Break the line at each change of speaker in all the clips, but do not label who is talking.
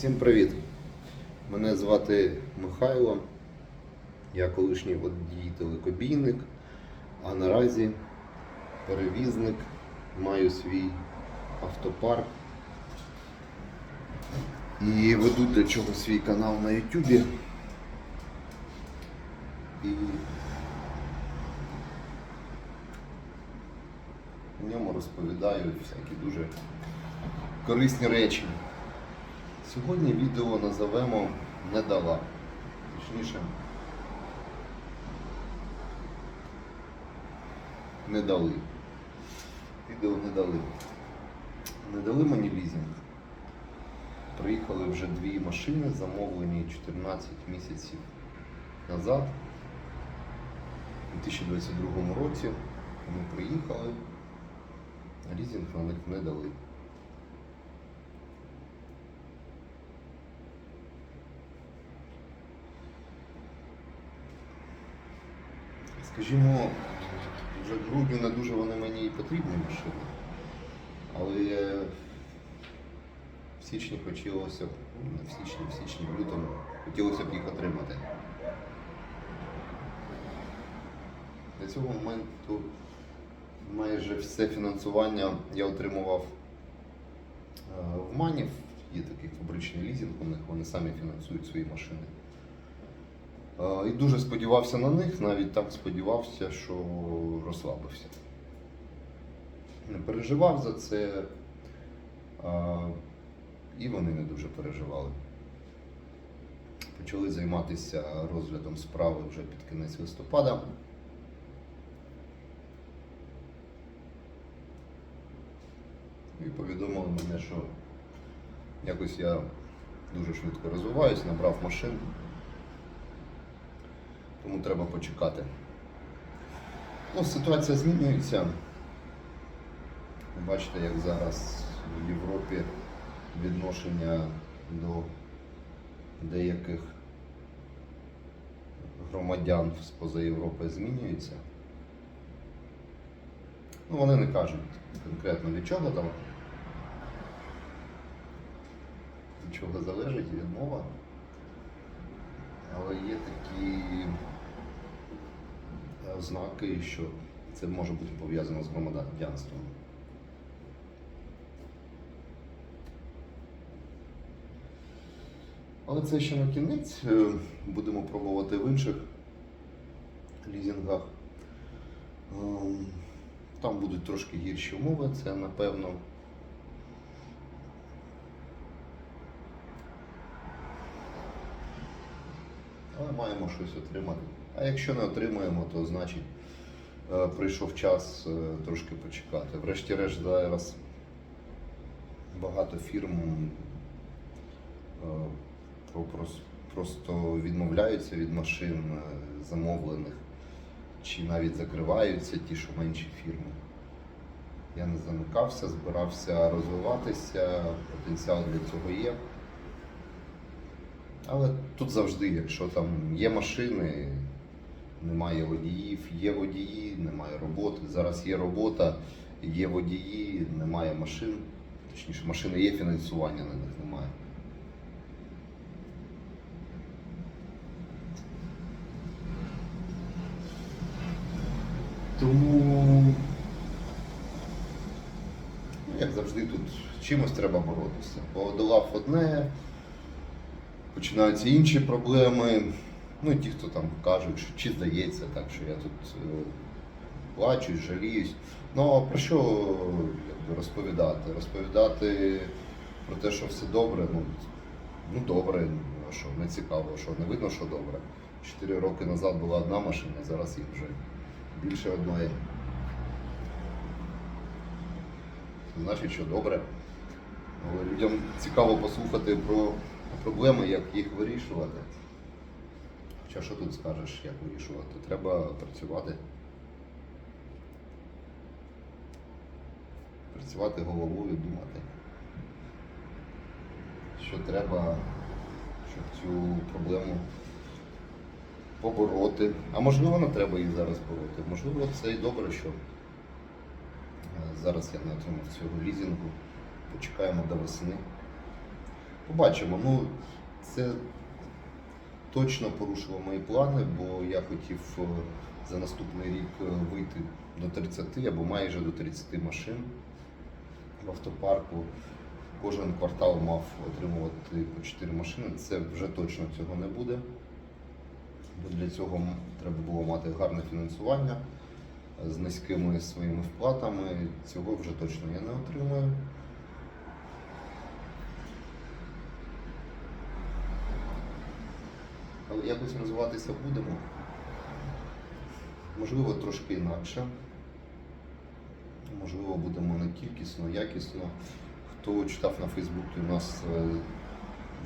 Всім привіт! Мене звати Михайло. Я колишній водій телекобійник, а наразі перевізник, маю свій автопарк і веду для чого свій канал на Ютубі. І в ньому розповідаю всякі дуже корисні речі. Сьогодні відео назовемо не дала. Точніше, не дали. Відео не дали. Не дали мені лізинг. Приїхали вже дві машини, замовлені 14 місяців назад, у 2022 році. Вони приїхали, а лізинг на них не дали. Скажімо, вже в грудню не дуже вони мені і потрібні машини. Але в січні хотілося б, не в січні, в січні, в лютому хотілося б їх отримати. До цього моменту майже все фінансування я отримував е, в Манів. Є такий фабричний лізинг у них, вони самі фінансують свої машини. І дуже сподівався на них, навіть так сподівався, що розслабився. Не переживав за це, і вони не дуже переживали. Почали займатися розглядом справи вже під кінець листопада. І повідомили мене, що якось я дуже швидко розвиваюсь, набрав машин тому треба почекати. Ну, ситуація змінюється. Бачите, як зараз в Європі відношення до деяких громадян з-поза Європи змінюється. Ну, вони не кажуть конкретно від чого там. Від чого залежить відмова. Але є такі ознаки, що це може бути пов'язано з громадянством. Але це ще не кінець. Е, Будемо пробувати в інших лізінгах. Ем, Там будуть трошки гірші умови, це напевно. Але маємо щось отримати. А якщо не отримаємо, то значить е, прийшов час е, трошки почекати. Врешті-решт зараз багато фірм е, про- прос- просто відмовляються від машин замовлених, чи навіть закриваються ті, що менші фірми. Я не замикався, збирався розвиватися, потенціал для цього є. Але тут завжди, якщо там є машини, немає водіїв, є водії, немає роботи. Зараз є робота, є водії, немає машин. Точніше, машини є, фінансування на них немає. Тому, ну, як завжди, тут чимось треба боротися. Подолав одне, починаються інші проблеми. Ну ті, хто там кажуть, що чи здається так, що я тут е, плачусь, жаліюсь. Ну а про що якби, розповідати? Розповідати про те, що все добре, ну, ну добре, ну, що не цікаво, що не видно, що добре. Чотири роки назад була одна машина, зараз їх вже більше одної. Значить, що добре. Але людям цікаво послухати про проблеми, як їх вирішувати. Хоча що тут скажеш, як вирішувати? Треба працювати. Працювати головою, думати. Що треба, щоб цю проблему побороти. А можливо, не треба її зараз бороти. Можливо, це і добре, що е, зараз я не отримав цього лізінгу. Почекаємо до весни. Побачимо. Ну, це точно порушило мої плани, бо я хотів е, за наступний рік е, вийти до 30 або майже до 30 машин в автопарку. Кожен квартал мав отримувати по 4 машини. Це вже точно цього не буде. Бо для цього треба було мати гарне фінансування е, з низькими своїми вплатами. Цього вже точно я не отримаю. Але якось розвиватися будемо. Можливо, трошки інакше. Можливо, будемо не кількісно, якісно. Хто читав на Фейсбуці, у нас е,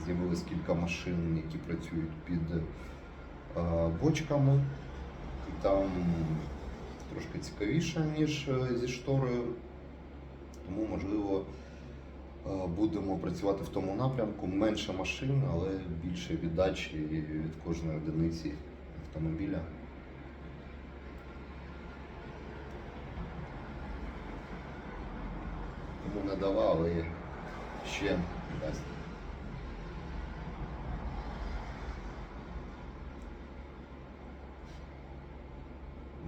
з'явилось кілька машин, які працюють під е, бочками. І там трошки цікавіше, ніж е, зі шторою. Тому, можливо, будемо працювати в тому напрямку. Менше машин, але більше віддачі від кожної одиниці автомобіля. Тому не давали ще дасть.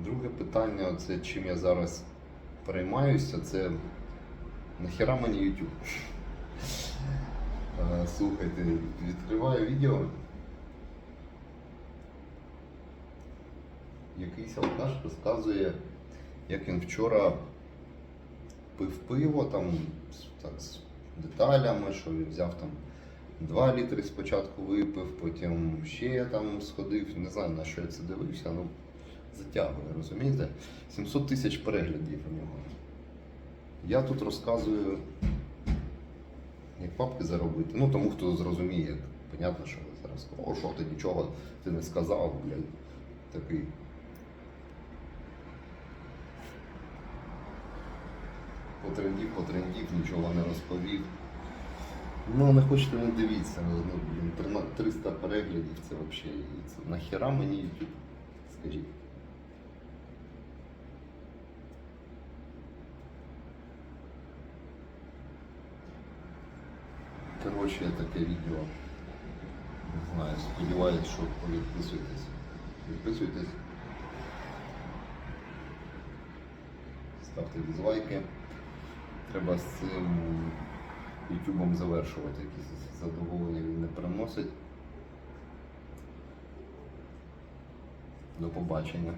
Друге питання, це чим я зараз переймаюся, це нахіра мені YouTube. Слухайте, відкриваю відео. Якийсь алкаш розказує, як він вчора пив пиво там так, з деталями, що він взяв там 2 літри спочатку випив, потім ще там сходив, не знаю на що я це дивився, ну затягує, розумієте? 700 тисяч переглядів у нього. Я тут розказую, як папки заробити. Ну тому хто зрозуміє, понятно, що ви зараз о, що ти нічого ти не сказав, блядь, такий. Потрендів, потрендів, нічого не розповів. Ну, не хочете, не дивіться. Ну, блін, 300 переглядів це взагалі. Нахіра мені YouTube? Скажіть. Коротше, таке відео. Не знаю, сподіваюсь, що підписуєтесь. Підписуйтесь. Ставте дизлайки. Треба з цим ютубом завершувати. Якісь задоволення він не приносить. До побачення.